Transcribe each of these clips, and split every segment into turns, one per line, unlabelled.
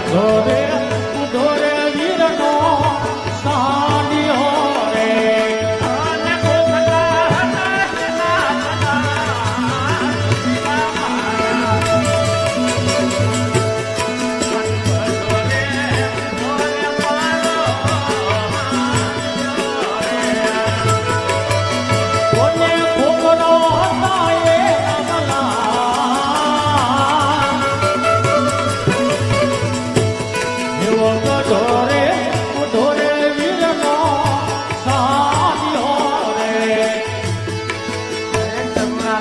こで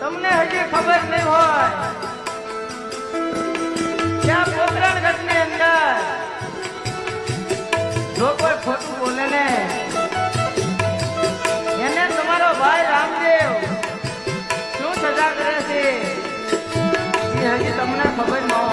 તમને હજી ખબર નહીં હોય. ત્યાં ગઢની અંદર? જો કોઈ બોલે ને, એને તમારો ભાઈ રામદેવ શું સજા કરે છે? એ હજી તમને ખબર ન હોય.